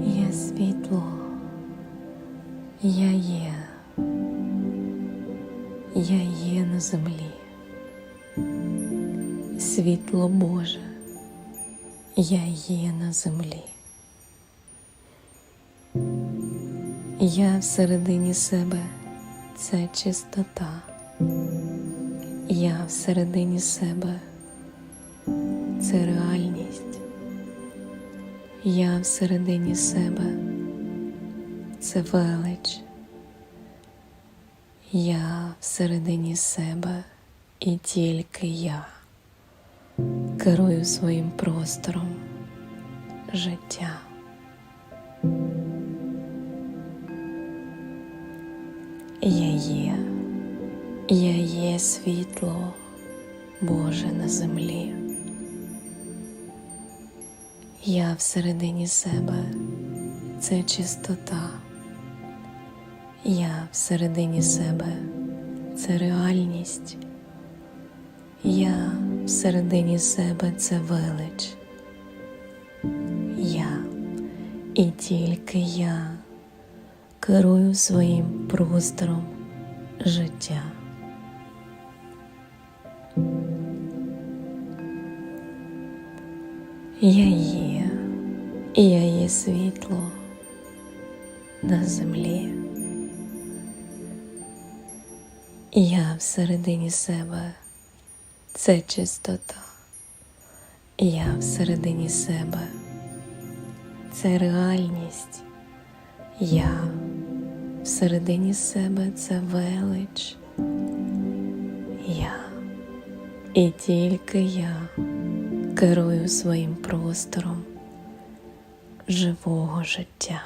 Я світло, я є, я є на землі, світло Боже, я є на землі. Я всередині себе це чистота, я всередині себе це реальність. Я всередині себе це велич. Я всередині себе і тільки я керую своїм простором життя. Я є, я є світло Боже на землі. Я всередині себе це чистота. Я всередині себе це реальність. Я всередині себе це велич. Я і тільки я керую своїм простором життя. Я є, і я є світло на землі. Я всередині себе це чистота. Я всередині себе це реальність. Я всередині себе це велич. Я і тільки я керую своїм простором живого життя.